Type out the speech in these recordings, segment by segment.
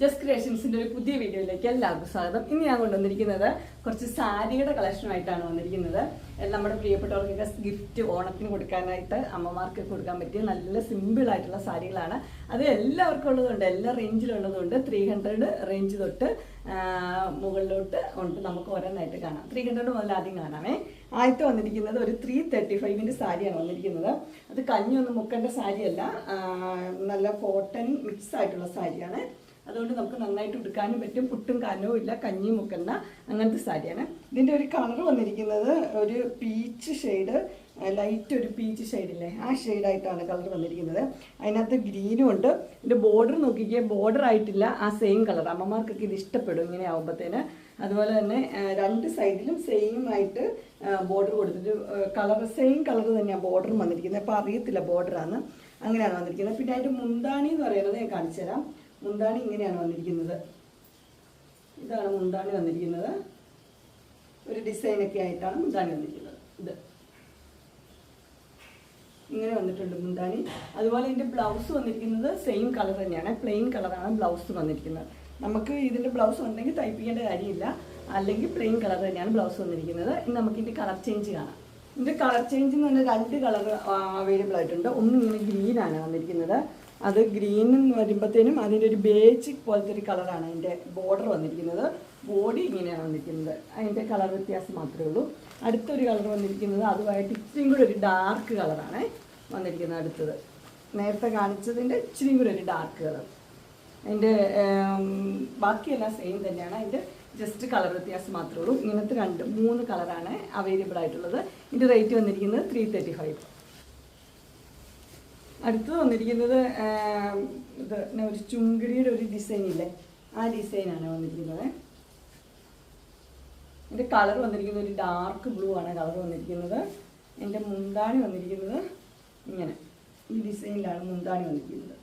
Just ക്രിയേഷൻസിന്റെ ഒരു പുതിയ വീഡിയോയിലേക്ക് എല്ലാവർക്കും സ്വാഗതം. ഇന്ന് ഞാൻ കൊണ്ടുവന്നിരിക്കുന്നത് കുറച്ച് സാരിയുടെ കളക്ഷനുമായിട്ടാണ് വന്നിരിക്കുന്നത്. നമ്മുടെ പ്രിയപ്പെട്ടവർക്കൊക്കെ ഗിഫ്റ്റ് ഓണത്തിന് കൊടുക്കാനായിട്ട് അമ്മമാർക്ക് കൊടുക്കാൻ പറ്റിയ നല്ല സിമ്പിൾ ആയിട്ടുള്ള സാരികളാണ്. അത് എല്ലാവർക്കും ഉള്ളതുണ്ട് എല്ലാ റേഞ്ചിലുള്ളതുകൊണ്ട് ത്രീ ഹൺഡ്രഡ് റേഞ്ച് തൊട്ട് മുകളിലോട്ട് ഉണ്ട് നമുക്ക് ഓരോന്നായിട്ട് കാണാം. ത്രീ ഹൺഡ്രഡ് മുതൽ ആദ്യം കാണാമേ. ആദ്യത്തെ വന്നിരിക്കുന്നത് ഒരു ത്രീ തേർട്ടി ഫൈവിന്റെ സാരിയാണ് വന്നിരിക്കുന്നത്. അത് കഞ്ഞൊന്നും മുക്കേണ്ട സാരിയല്ല. നല്ല കോട്ടൺ മിക്സ് ആയിട്ടുള്ള സാരിയാണ്. അതുകൊണ്ട് നമുക്ക് നന്നായിട്ട് ഉടുക്കാനും പറ്റും. പുട്ടും കാനവും ഇല്ല കഞ്ഞിയും മുക്കുന്ന അങ്ങനത്തെ സാരിയാണ്. ഇതിന്റെ ഒരു കളർ വന്നിരിക്കുന്നത് ഒരു പീച്ച് ഷെയ്ഡ് ലൈറ്റ് ഒരു പീച്ച് ഷെയ്ഡില്ലേ ആ ഷെയ്ഡായിട്ടാണ് കളർ വന്നിരിക്കുന്നത്. അതിനകത്ത് ഗ്രീനും ഉണ്ട്. ഇതിന്റെ ബോർഡർ നോക്കിക്കേ ബോർഡർ ആയിട്ടില്ല. ആ സെയിം കളർ അമ്മമാർക്കൊക്കെ ഇത് ഇഷ്ടപ്പെടും ഇങ്ങനെ ആകുമ്പോഴത്തേന് അതുപോലെ തന്നെ രണ്ട് സൈഡിലും സെയിം ആയിട്ട് ബോർഡർ കൊടുത്തിട്ട് കളർ സെയിം കളർ തന്നെയാണ് ബോർഡർ വന്നിരിക്കുന്നത്. അപ്പോൾ അറിയത്തില്ല ബോർഡറാണ് അങ്ങനെയാണ് വന്നിരിക്കുന്നത്. പിന്നെ അതിന്റെ മുന്താണി എന്ന് പറയുന്നത് ഞാൻ കാണിച്ചു തരാം മുന്താണി ഇങ്ങനെയാണ് വന്നിരിക്കുന്നത്. ഇതാണ് മുന്താണി വന്നിരിക്കുന്നത്. ഒരു ഡിസൈനൊക്കെ ആയിട്ടാണ് മുന്താണി വന്നിരിക്കുന്നത്. ഇത്. ഇങ്ങനെ വന്നിട്ടുണ്ട് മുന്താണി അതുപോലെ ഇതിന്റെ ബ്ലൗസ് വന്നിരിക്കുന്നത് സെയിം കളർ തന്നെയാണ്. പ്ലെയിൻ കളറാണ് ബ്ലൗസ് വന്നിരിക്കുന്നത്. നമുക്ക് ഇതിന്റെ ബ്ലൗസ് ഉണ്ടെങ്കിൽ ചെയ്യേണ്ട കാര്യമില്ല. അല്ലെങ്കിൽ പ്ലെയിൻ കളർ തന്നെയാണ് ബ്ലൗസ് വന്നിരിക്കുന്നത്. ഇനി നമുക്ക് ഇതിന്റെ കളർ ചേഞ്ച് കാണാം. ഇതിന്റെ കളർ ചേഞ്ച് എന്ന് പറഞ്ഞാൽ രണ്ട് കളർ അവൈലബിൾ ആയിട്ടുണ്ട്. ഒന്ന് ഇങ്ങനെ ഗ്രീനാണ് വന്നിരിക്കുന്നത്. അത് ഗ്രീൻ എന്ന് വരുമ്പോഴത്തേനും അതിന്റെ ഒരു ബേസിക് പോലത്തെ ഒരു കളറാണ് അതിന്റെ ബോർഡർ വന്നിരിക്കുന്നത്. ബോഡി ഇങ്ങനെയാണ് വന്നിരിക്കുന്നത്. അതിന്റെ കളർ വ്യത്യാസം മാത്രമേ ഉള്ളൂ. അടുത്തൊരു കളർ വന്നിരിക്കുന്നത് അതുമായിട്ട് ഇച്ചിരി കൂടെ ഒരു ഡാർക്ക് കളറാണ് വന്നിരിക്കുന്നത് അടുത്തത്. നേരത്തെ കാണിച്ചതിന്റെ ഇച്ചിരി കൂടെ ഒരു ഡാർക്ക് കളർ അതിന്റെ ബാക്കിയെല്ലാം സെയിം തന്നെയാണ്. അതിന്റെ ജസ്റ്റ് കളർ വ്യത്യാസം മാത്രമേ ഉള്ളൂ. ഇങ്ങനത്തെ രണ്ട് മൂന്ന് കളറാണ് അവൈലബിൾ ആയിട്ടുള്ളത്. ഇതിന്റെ റേറ്റ് വന്നിരിക്കുന്നത് ത്രീ തേർട്ടി ഫൈവ് അടുത്തത് വന്നിരിക്കുന്നത് ഇത് ഒരു ചുങ്കിടിയുടെ ഒരു ഡിസൈൻ ഇല്ലേ? ആ ഡിസൈനാണ് വന്നിരിക്കുന്നത്. എന്റെ കളർ വന്നിരിക്കുന്നത് ഒരു ഡാർക്ക് ബ്ലൂ ആണ് കളർ വന്നിരിക്കുന്നത്. എന്റെ മുന്താണി വന്നിരിക്കുന്നത് ഇങ്ങനെ. ഈ ഡിസൈനിലാണ് മുന്താണി വന്നിരിക്കുന്നത്.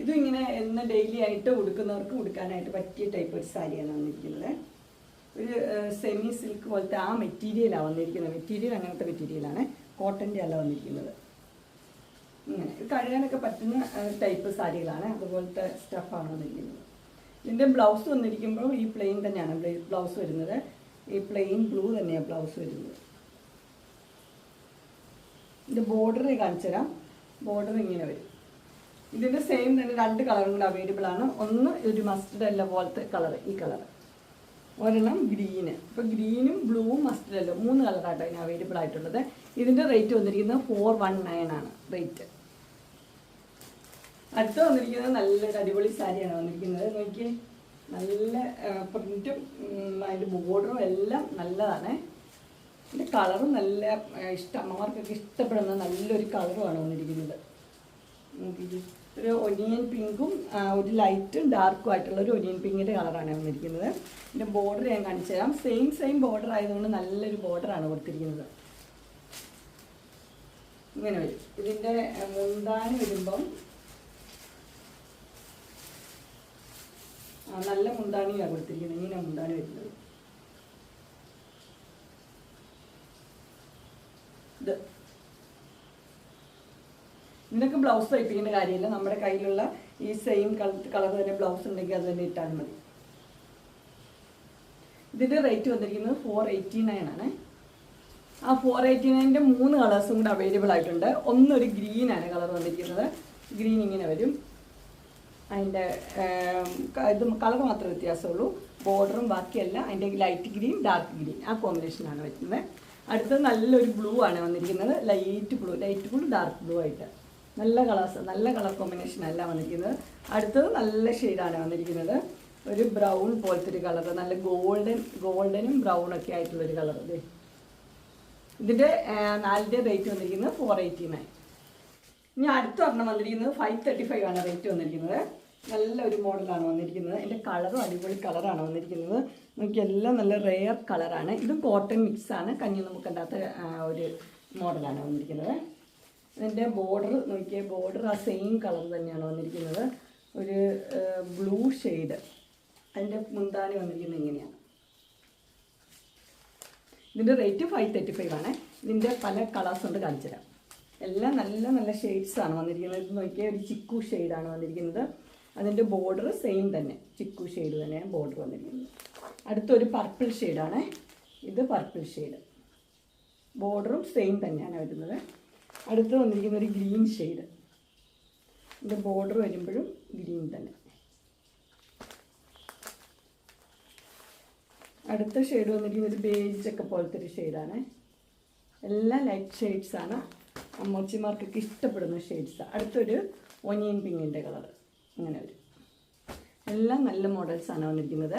ഇതും ഇങ്ങനെ എന്ന് ഡെയിലി ആയിട്ട് ഉടുക്കുന്നവർക്ക് ഉടുക്കാനായിട്ട് പറ്റിയ ടൈപ്പ് ഒരു സാരിയാണ് വന്നിരിക്കുന്നത്. ഒരു സെമി സിൽക്ക് പോലത്തെ ആ മെറ്റീരിയലാണ് വന്നിരിക്കുന്നത്. മെറ്റീരിയൽ അങ്ങനത്തെ മെറ്റീരിയലാണ് കോട്ടന്റെ അല്ല വന്നിരിക്കുന്നത്. ഇങ്ങനെ ഇത് കഴുകാനൊക്കെ പറ്റുന്ന ടൈപ്പ് സാരികളാണ്. അതുപോലത്തെ സ്റ്റഫാണ് വന്നിരിക്കുന്നത്. ഇതിന്റെ ബ്ലൗസ് വന്നിരിക്കുമ്പോൾ ഈ പ്ലെയിൻ തന്നെയാണ് ബ്ലൗസ് വരുന്നത്. ഈ പ്ലെയിൻ ബ്ലൂ തന്നെയാണ് ബ്ലൗസ് വരുന്നത്. ഇതിന്റെ ബോർഡർ കാണിച്ചു തരാം. ബോർഡർ ഇങ്ങനെ വരും. ഇതിന്റെ സെയിം തന്നെ രണ്ട് കളറും കൂടെ അവൈലബിൾ ആണ്. ഒന്ന് ഒരു മസ്റ്റർഡ് അല്ല പോലത്തെ കളർ ഈ കളർ ഒരെണ്ണം ഗ്രീന് ഇപ്പോൾ ഗ്രീനും ബ്ലൂവും മസ്റ്റർഡ് അല്ല. മൂന്ന് കളറാട്ടോ അതിന് അവൈലബിൾ ആയിട്ടുള്ളത്. ഇതിന്റെ റേറ്റ് വന്നിരിക്കുന്നത് ഫോർ വൺ നയൻ ആണ്. റേറ്റ് അടുത്ത വന്നിരിക്കുന്നത് നല്ലൊരു അടിപൊളി സാരിയാണ് വന്നിരിക്കുന്നത്. നോക്കി നല്ല പ്രിന്റും അതിന്റെ ബോർഡറും എല്ലാം നല്ലതാണ്. ഇതിന്റെ കളറും നല്ല ഇഷ്ടം അമ്മമാർക്കൊക്കെ ഇഷ്ടപ്പെടുന്ന നല്ലൊരു കളറുമാണ് വന്നിരിക്കുന്നത്. ഒരു ഒനിയൻ പിങ്കും ഒരു ലൈറ്റും ഡാർക്കും ആയിട്ടുള്ള ഒരു ഒനിയൻ പിങ്കിന്റെ കളറാണ് വന്നിരിക്കുന്നത്. ഇതിന്റെ ബോർഡർ ഞാൻ കാണിച്ചു തരാം. സെയിം സെയിം ബോർഡർ ആയതുകൊണ്ട് നല്ലൊരു ബോർഡറാണ് കൊടുത്തിരിക്കുന്നത്. ഇങ്ങനെ വരും. ഇതിന്റെ മുന്താന് വരുമ്പം നല്ല മുന്താണിയാണ് കൊടുത്തിരിക്കുന്നത് ഇങ്ങനെ മുന്താണി വരുന്നത്. ഇതിനൊക്കെ ബ്ലൗസ് തയ്പ്പിക്കേണ്ട കാര്യമില്ല. നമ്മുടെ കയ്യിലുള്ള ഈ സെയിം കളർ തന്നെ ബ്ലൗസ് ഉണ്ടെങ്കിൽ അത് തന്നെ ഇട്ടാൽ മതി. ഇതിന്റെ റേറ്റ് വന്നിരിക്കുന്നത് ഫോർ എയ്റ്റി നയൻ ആണ്. ആ ഫോർ എയ്റ്റി നയന്റെ മൂന്ന് കളേഴ്സും കൂടെ അവൈലബിൾ ആയിട്ടുണ്ട്. ഒന്നൊരു ഗ്രീനാണ് കളർ വന്നിരിക്കുന്നത്. ഗ്രീൻ ഇങ്ങനെ വരും. അതിന്റെ ഇത് കളർ മാത്രമേ വ്യത്യാസമുള്ളൂ. ബോർഡറും ബാക്കിയല്ല. അതിന്റെ ലൈറ്റ് ഗ്രീൻ ഡാർക്ക് ഗ്രീൻ. ആ കോമ്പിനേഷനാണ് വരുന്നത്. അടുത്തത് നല്ലൊരു ബ്ലൂ ആണ് വന്നിരിക്കുന്നത്. Light blue light blue dark blue ആയിട്ട്. നല്ല കളേഴ്സ് നല്ല കളർ കോമ്പിനേഷൻ അല്ല വന്നിരിക്കുന്നത്. അടുത്തത് നല്ല ഷെയ്ഡാണ് വന്നിരിക്കുന്നത്. ഒരു ബ്രൗൺ പോലത്തെ ഒരു കളർ നല്ല ഗോൾഡൻ ഗോൾഡനും ബ്രൗൺ ഒക്കെ ആയിട്ടുള്ളൊരു കളർ ഇതിന്റെ നാലിന്റെ റേറ്റ് വന്നിരിക്കുന്നത് ഫോർ എയ്റ്റി നയൻ ഇനി അടുത്ത ഒരെണ്ണം വന്നിരിക്കുന്നത് ഫൈവ് തേർട്ടി ഫൈവ് ആണ് റേറ്റ് വന്നിരിക്കുന്നത്. നല്ല ഒരു മോഡലാണ് വന്നിരിക്കുന്നത്. എന്റെ കളറും അടിപൊളി കളറാണ് വന്നിരിക്കുന്നത്. നമുക്ക് എല്ലാം നല്ല റെയർ കളറാണ് ഇതും കോട്ടൺ മിക്സ് ആണ്. കഞ്ഞി നമുക്കുണ്ടാത്ത ഒരു മോഡലാണ് വന്നിരിക്കുന്നത്. ഇതിന്റെ ബോർഡർ നോക്കിയ ബോർഡർ ആ സെയിം കളർ തന്നെയാണ് വന്നിരിക്കുന്നത്. ഒരു ബ്ലൂ ഷെയ്ഡ് അതിന്റെ മുന്താണി വന്നിരിക്കുന്നത് ഇങ്ങനെയാണ്. ഇതിന്റെ റേറ്റ് ഫൈവ് തേർട്ടി ഫൈവ് ആണ്. ഇതിന്റെ പല കളേഴ്സ് ഉണ്ട് കാണിച്ചു തരാം എല്ലാം നല്ല നല്ല ഷെയ്ഡ്സ് ആണ് വന്നിരിക്കുന്നത്. നോക്കിയാൽ ഒരു ചിക്കു ഷെയ്ഡാണ് വന്നിരിക്കുന്നത്. അതിന്റെ ബോർഡർ സെയിം തന്നെ. ചിക്കു ഷെയ്ഡ് തന്നെ ബോർഡർ വന്നിരിക്കുന്നത്. അടുത്തൊരു പർപ്പിൾ ഷെയ്ഡാണ് ഇത് പർപ്പിൾ ഷെയ്ഡ് ബോർഡറും സെയിം തന്നെയാണ് വരുന്നത്. അടുത്ത് വന്നിരിക്കുന്ന ഒരു ഗ്രീൻ ഷെയ്ഡ് ഇതിന്റെ ബോർഡർ വരുമ്പോഴും ഗ്രീൻ തന്നെ. അടുത്ത ഷെയ്ഡ് വന്നിരിക്കുന്നത് ഒരു ഒക്കെ പോലത്തെ ഒരു ഷെയ്ഡാണ് എല്ലാം ലൈറ്റ് ഷെയ്ഡ്സാണ് അമ്മച്ചിമാർക്കൊക്കെ ഇഷ്ടപ്പെടുന്ന ഷെയ്ഡ്സ് അടുത്തൊരു ഒനിയൻ പിങ്കിന്റെ കളർ അങ്ങനെ വരും. എല്ലാം നല്ല മോഡൽസാണ് വന്നിരിക്കുന്നത്.